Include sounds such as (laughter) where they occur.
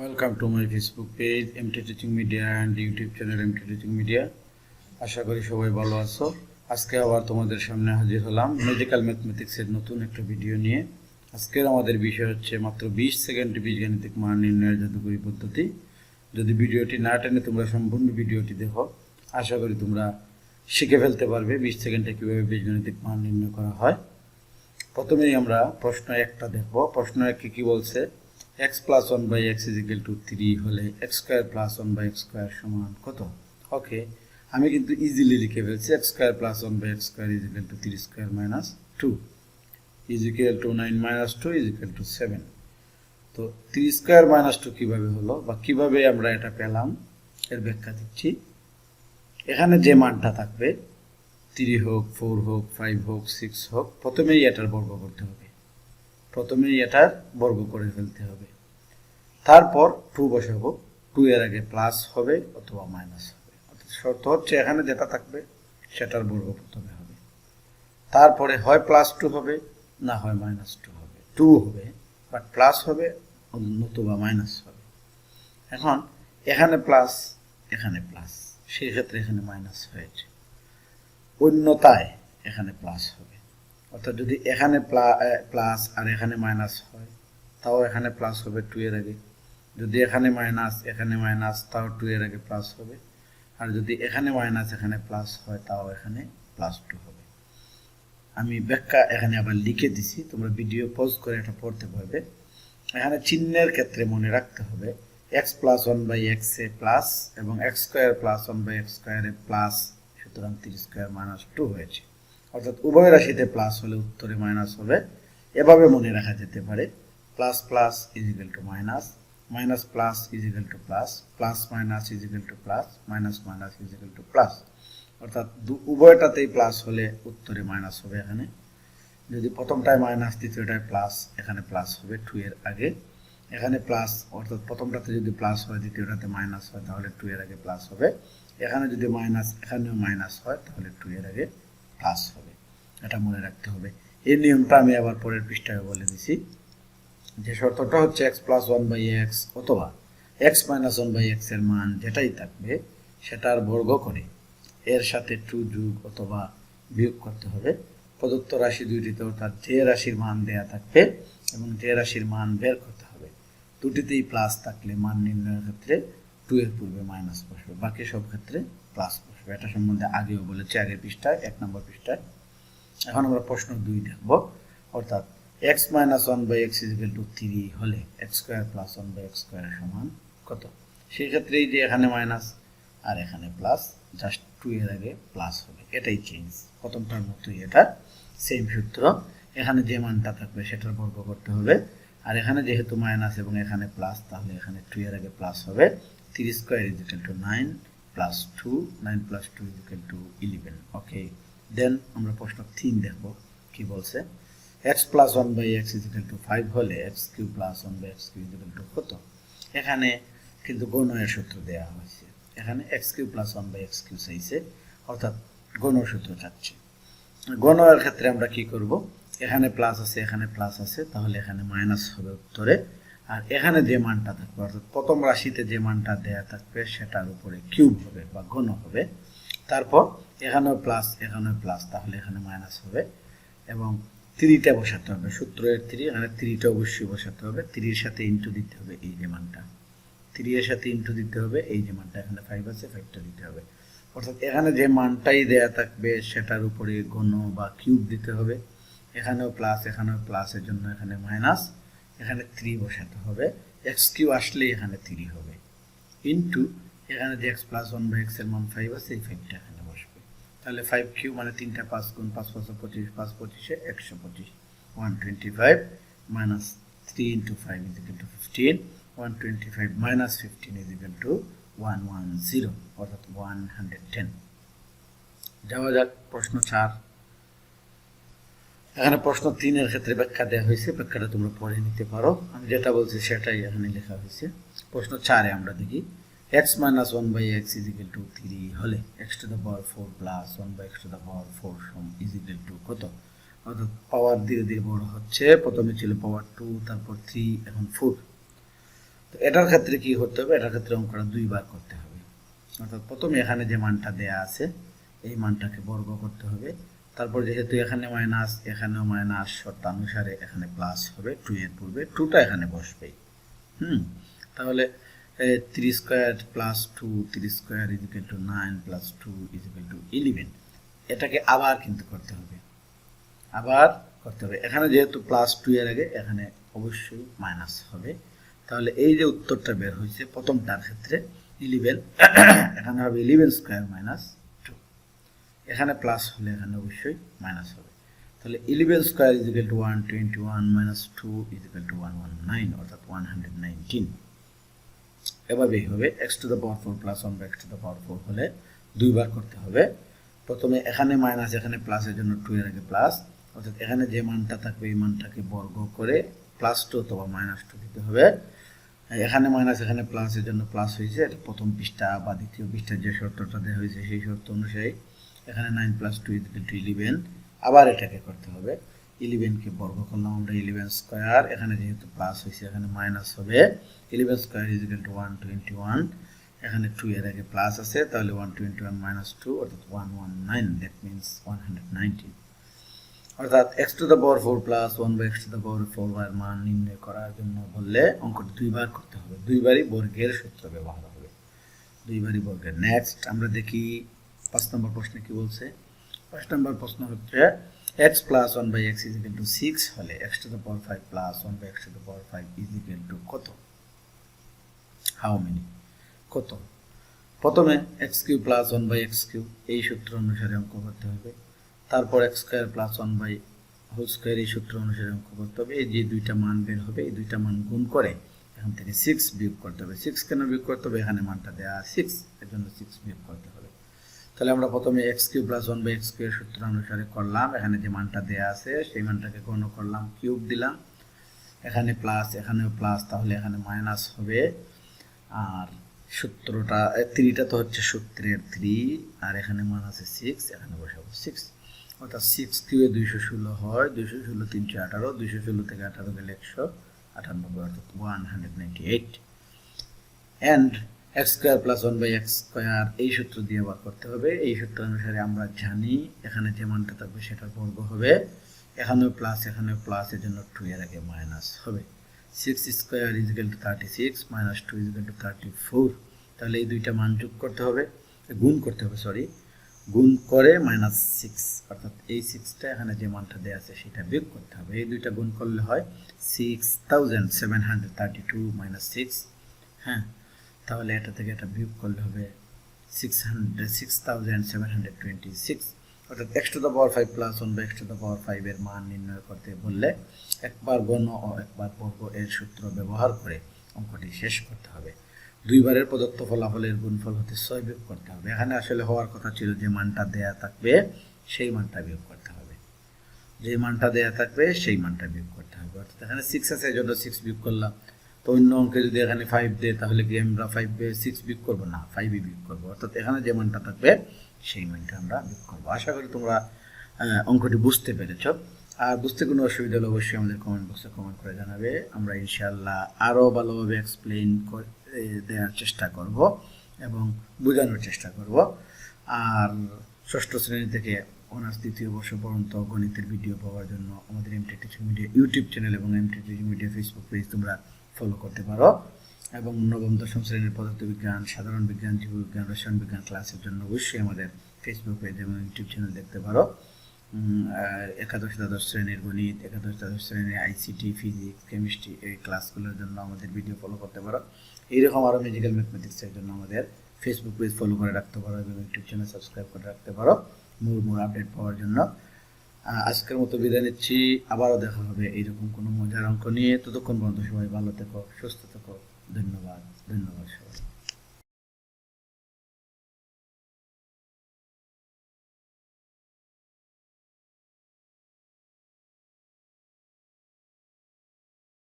Welcome to my Facebook page MT teaching media and YouTube channel MT teaching media আশা করি সবাই ভালো আছো। আজকে আবার তোমাদের সামনে হাজির হলাম মেডিকেল ম্যাথমেটিক্সের নতুন একটা ভিডিও নিয়ে। আজকের আমাদের বিষয় হচ্ছে মাত্র বিশ সেকেন্ড বীজগাণিতিক মান নির্ণয়ের জাদুকরী পদ্ধতি। যদি ভিডিওটি না টেনে তোমরা সম্পূর্ণ ভিডিওটি দেখো, আশা করি তোমরা শিখে ফেলতে পারবে বিশ সেকেন্ডে কীভাবে বীজগাণিতিক মান নির্ণয় করা হয়। প্রথমেই আমরা প্রশ্ন একটা দেখব। প্রশ্ন একে কি বলছে? X plus one by X equal to three হলে X square plus one by X square সমান কত? ওকে, আমি কিন্তু ইজিলি লিখে ফেলছি X square plus one by X square equal to three square minus two equal to nine minus two equal to seven তো three square minus two কীভাবে হলো বা কীভাবে আমরা এটা পেলাম? এর ব্যাখ্যা দিচ্ছি। এখানে যে মানটা থাকবে থ্রি হোক ফোর হোক ফাইভ হোক সিক্স হোক, প্রথমেই এটার বর্গ করতে হবে। প্রথমেই এটার বর্গ করে ফেলতে হবে। তারপর টু বসাবো। টু এর আগে প্লাস হবে অথবা মাইনাস হবে। শর্ত হচ্ছে এখানে যেটা থাকবে, সেটার বর্গ প্রথমে হবে। তারপরে হয় প্লাস টু হবে, না হয় মাইনাস টু হবে। টু হবে বাট প্লাস হবে, নতুবা মাইনাস হবে। এখন এখানে প্লাস এখানে প্লাস সেই ক্ষেত্রে এখানে মাইনাস হয়েছে। অন্যতায় এখানে প্লাস হবে। অর্থাৎ যদি এখানে প্লাস আর এখানে মাইনাস হয়, তাও এখানে প্লাস হবে টু এর আগে। যদি এখানে মাইনাস এখানে মাইনাস তাও টু এর আগে প্লাস হবে। আর যদি এখানে মাইনাস এখানে প্লাস হয়, তাও এখানে প্লাস টু হবে। আমি ব্যাখ্যা এখানে আবার লিখে দিছি, তোমরা ভিডিও পজ করে এটা পড়তে পারবে। এখানে চিহ্নের ক্ষেত্রে মনে রাখতে হবে X plus one by X A plus এবং X square plus one by X স্কোয়ারে প্লাস সুতরাং থ্রি স্কোয়ার মাইনাস টু হয়েছে। অর্থাৎ উভয় রাশিতে প্লাস হলে উত্তরে মাইনাস হবে। এভাবে মনে রাখা যেতে পারে। Plus plus equal to minus minus plus equal to plus plus minus equal to plus minus minus equal to plus অর্থাৎ উভয়টাতেই প্লাস হলে উত্তরে মাইনাস হবে এখানে। যদি প্রথমটায় মাইনাস দ্বিতীয়টায় প্লাস এখানে প্লাস হবে টু এর আগে। এখানে প্লাস অর্থাৎ প্রথমটাতে যদি প্লাস হয়, দ্বিতীয়টাতে মাইনাস হয়, তাহলে টু এর আগে প্লাস হবে। এখানে যদি মাইনাস এখানেও মাইনাস হয়, তাহলে টু এর আগে। প্লাস হবে। এটা মনে রাখতে হবে। এই নিয়মটা আমি আবার পরের পৃষ্ঠায় বলে দিছি। যে শর্তটা হচ্ছে X plus one by X অথবা এক্স মাইনাস ওয়ান বাই এক্সের মান যেটাই থাকবে, সেটার বর্গ করে এর সাথে টু যুগ অথবা বিয়োগ করতে হবে। প্রদত্ত রাশি দুইটিতে অর্থাৎ যে রাশির মান দেয়া থাকবে এবং যে রাশির মান বের করতে হবে, দুটিতেই প্লাস থাকলে মান নির্ণয়ের ক্ষেত্রে টু এর পূর্বে মাইনাস বসবে। বাকি সব ক্ষেত্রে প্লাস এটা সম্বন্ধে আগেও বলেছি, আগের পৃষ্ঠায়, এক নম্বর পৃষ্ঠায়। এখন আমরা প্রশ্ন দুই দেখব। অর্থাৎ X minus one by X equal to three হলে X square plus one by X square সমান কত? সেই ক্ষেত্রে এই যে এখানে মাইনাস আর এখানে প্লাস জাস্ট টু এর আগে প্লাস হবে। এটাই চেঞ্জ প্রথমটার মতোই এটা সেম সূত্র। এখানে যে মানটা থাকবে সেটার বর্গ করতে হবে। আর এখানে যেহেতু মাইনাস এবং এখানে প্লাস তাহলে এখানে টু এর আগে প্লাস হবে। Three square equal to nine plus two nine plus two equal to eleven okay then আমরা প্রশ্ন তিন দেখব, কি বলছে? X plus one by X equal to five হলে X cube plus one by X cube equal to কত? এখানে কিন্তু গণয়ের সূত্র দেওয়া হয়েছে। এখানে X cube plus one by X cube চাইছে, অর্থাৎ গণর সূত্র চাচ্ছে গণয়ের ক্ষেত্রে আমরা কি করব? এখানে প্লাস আছে, এখানে প্লাস আছে, তাহলে এখানে মাইনাস হবে উত্তরে। আর এখানে যে মানটা থাকবে, অর্থাৎ প্রথম রাশিতে যে মানটা দেয়া থাকবে, সেটার উপরে কিউব হবে বা ঘন হবে। তারপর এখানেও প্লাস এখানেও প্লাস তাহলে এখানে মাইনাস হবে। এবং থ্রিটা বসাতে হবে সূত্রের থ্রি এখানে থ্রিটা অবশ্যই বসাতে হবে। থ্রির সাথে ইন্টু দিতে হবে এই যে মানটা। থ্রি সাথে ইন্টু দিতে হবে, এই যে মানটা, এখানে ফাইভ আছে ফাইভটা দিতে হবে। অর্থাৎ এখানে যে মানটাই দেয়া থাকবে, সেটার উপরে ঘন বা কিউব দিতে হবে। এখানেও প্লাস এখানেও প্লাসের জন্য এখানে মাইনাস এখানে থ্রি বসাতে হবে। এক্স কিউ আসলে এখানে থ্রি হবে। ইন্টু এখানে যে এক্স প্লাস ওয়ান বাই এক্সের মান ফাইভ আছে, এই ফাইভটা এখানে বসবে। তাহলে ফাইভ কিউ মানে তিনটা পাঁচ গুণ পাঁচ পাঁচশো পঁচিশ, পাঁচ পঁচিশে একশো পঁচিশ। One twenty five minus three into five is equal to fifteen one twenty five minus fifteen is equal to one one zero অর্থাৎ ওয়ান হান্ড্রেড টেন যাওয়া যাক, প্রশ্ন চার। এখানে প্রশ্ন তিনের ক্ষেত্রে ব্যাখ্যা দেওয়া হয়েছে, ব্যাখ্যাটা তোমরা পড়ে নিতে পারো। আমি যেটা বলছি সেটাই এখানে লেখা হয়েছে। প্রশ্ন চারে আমরা দেখি X minus one by X equal to three হলে X to the power four plus one by X to the power four সম ইজিক্যাল টু কত? অর্থাৎ পাওয়ার ধীরে ধীরে বড় হচ্ছে, প্রথমে ছিল পাওয়ার টু তারপর থ্রি এখন ফোর তো এটার ক্ষেত্রে কি করতে হবে? এটার ক্ষেত্রে অঙ্কটা দুইবার করতে হবে। অর্থাৎ প্রথমে এখানে যে মানটা দেয়া আছে, এই মানটাকে বর্গ করতে হবে। তারপর যেহেতু এখানে মাইনাস এখানেও মাইনাস শর্তানুসারে এখানে প্লাস হবে টু এর পূর্বে টুটা এখানে বসবেই। হুম? তাহলে three square plus two three square equal to nine plus two equal to eleven এটাকে আবার কিন্তু করতে হবে। আবার করতে হবে। এখানে যেহেতু প্লাস টু এর আগে, এখানে অবশ্যই মাইনাস হবে। তাহলে এই যে উত্তরটা বের হয়েছে, প্রথমটার ক্ষেত্রে ইলেভেন (coughs) এখানে হবে ইলেভেন স্কোয়ার মাইনাস এখানে প্লাস হলে এখানে অবশ্যই মাইনাস হবে। তাহলে eleven square equal to one twenty one minus two equal to one one nine অর্থাৎ ওয়ান হান্ড্রেড নাইনটিন এভাবেই হবে X to the power four plus one বা X to the power four হলে দুইবার করতে হবে। প্রথমে এখানে মাইনাস এখানে প্লাসের জন্য টু এর আগে প্লাস অর্থাৎ এখানে যে মানটা থাকবে, এই মানটাকে বর্গ করে প্লাস টু অথবা মাইনাস টু দিতে হবে। এখানে মাইনাস এখানে প্লাসের জন্য প্লাস হয়েছে। প্রথম পৃষ্ঠা বা দ্বিতীয় পৃষ্ঠার যে শর্তটা দেওয়া হয়েছে, সেই শর্ত অনুযায়ী এখানে nine plus two equal to eleven আবার এটাকে করতে হবে। ইলেভেনকে বর্গ করলাম আমরা ইলেভেন স্কোয়ার এখানে যেহেতু প্লাস হয়েছে, এখানে মাইনাস হবে। Eleven square equal to one twenty one এখানে টু এর আগে প্লাস আছে, তাহলে one twenty one minus two অর্থাৎ one one nine that means one hundred nineteen অর্থাৎ X to the power four plus one by X to the power four এর মান নির্ণয় করার জন্য বললে অঙ্কটি দুইবার করতে হবে। দুইবারই বর্গের সূত্র ব্যবহার হবে। দুইবারই বর্গের। নেক্সট আমরা দেখি পাঁচ নম্বর প্রশ্নে কি বলছে? পাঁচ নম্বর প্রশ্ন হচ্ছে X plus one by X is equal to six হলে X to the power five plus one by X to the power five is equal to কত? হাউ মেনি কত? প্রথমে X cube plus one by X cube এই সূত্র অনুসারে অঙ্ক করতে হবে। তারপর X square plus one by whole square এই সূত্র অনুসারে অঙ্ক করতে হবে। এই যে দুইটা মান বের হবে, এই দুইটা মান গুণ করে এখান থেকে সিক্স বিয়োগ করতে হবে। সিক্স কেন বিয়োগ করতে হবে? এখানে মানটা দেওয়া সিক্স এর জন্য সিক্স বিয়োগ করতে হবে। তাহলে আমরা প্রথমে X cube plus one by X cube এর সূত্র অনুসারে করলাম। এখানে যে মানটা দেওয়া আছে, সেই মানটাকে গণ করলাম, কিউব দিলাম। এখানে প্লাস এখানেও প্লাস তাহলে এখানে মাইনাস হবে। আর সূত্রটা থ্রিটা তো হচ্ছে সূত্রের থ্রি আর এখানে মান আছে সিক্স এখানে বসাবো সিক্স অর্থাৎ সিক্স কিউ দুইশো ষোলো হয়, দুইশো ষোলো তিনশো আঠারো, দুইশো ষোলো থেকে আঠারো গেলে একশো আটানব্বই অর্থাৎ one hundred ninety eight and X square plus one by X square এই সূত্র দিয়ে বার করতে হবে। এই সূত্র অনুসারে আমরা জানি এখানে যে মানটা থাকবে সেটার বর্গ হবে। এখানেও প্লাস এখানে প্লাস এর জন্য টু এর আগে মাইনাস হবে। Six square equal to thirty six minus two equal to thirty four তাহলে এই দুইটা মান যোগ করতে হবে, গুণ করতে হবে সরি গুণ করে মাইনাস সিক্স অর্থাৎ এই সিক্সটা এখানে যে মানটা দেওয়া আছে সেটা বিয়োগ করতে হবে। এই দুইটা গুণ করলে হয় six thousand seven hundred thirty two minus six হ্যাঁ? তাহলে এটা থেকে এটা বিয়োগ করলে হবে six hundred six thousand seven hundred twenty six অর্থাৎ X to the power five plus one বা এক্স টু দ্য পাওয়ার ফাইভের মান নির্ণয় করতে বললে একবার গণ ও একবার বর্গ এর সূত্র ব্যবহার করে অঙ্কটি শেষ করতে হবে। দুইবারের প্রদত্ত ফলাফলের গুণফল হতে ছয় বিয়োগ করতে হবে। এখানে আসলে হওয়ার কথা ছিল যে মানটা দেয়া থাকবে, সেই মানটা বিয়োগ করতে হবে। যে মানটা দেয়া থাকবে, সেই মানটা বিয়োগ করতে হবে। অর্থাৎ এখানে সিক্স আছে, এই জন্য সিক্স বিয়োগ করলাম। তো অন্য অঙ্কে যদি এখানে ফাইভ দেয়, তাহলে কি আমরা ফাইভ বে সিক্স বিক করব? না ফাইভই বিয়োগ করব। অর্থাৎ এখানে যে মানটা থাকবে, সেই মানটা আমরা বিক করব। আশা করি তোমরা অঙ্কটি বুঝতে পেরেছ। আর বুঝতে কোনো অসুবিধা হলে অবশ্যই আমাদের কমেন্ট বক্সে কমেন্ট করে জানাবে। আমরা ইনশাল্লাহ আরও ভালোভাবে এক্সপ্লেন দেওয়ার চেষ্টা করব এবং বোঝানোর চেষ্টা করব। আর ষষ্ঠ শ্রেণি থেকে অনার্স দ্বিতীয় বর্ষ পর্যন্ত গণিতের ভিডিও পাওয়ার জন্য আমাদের MT teaching media YouTube channel এবং MT teaching media Facebook page তোমরা ফলো করতে পারো। এবং নবম, দশম শ্রেণির পদার্থবিজ্ঞান, সাধারণ বিজ্ঞান, জীববিজ্ঞান, রসায়ন বিজ্ঞান ক্লাসের জন্য অবশ্যই আমাদের ফেসবুক পেজ এবং ইউটিউব চ্যানেল দেখতে পারো। একাদশ, দ্বাদশ শ্রেণির গণিত, একাদশ, দ্বাদশ শ্রেণির আইসিটি ফিজিক্স কেমিস্ট্রি এই ক্লাসগুলোর জন্য আমাদের ভিডিও ফলো করতে পারো। এইরকম আরও মেডিকেল ম্যাথমেটিক্সের জন্য আমাদের ফেসবুক পেজ ফলো করে রাখতে পারো এবং ইউটিউব চ্যানেল সাবস্ক্রাইব করে রাখতে পারো। মূল মূল আপডেট পাওয়ার জন্য। আজকের মতো বিদায় নিচ্ছি। আবারও দেখা হবে এইরকম কোনো মজার অঙ্ক নিয়ে। ততক্ষণ পর্যন্ত সবাই ভালো থেকো, সুস্থ থেকো। ধন্যবাদ ধন্যবাদ সবাই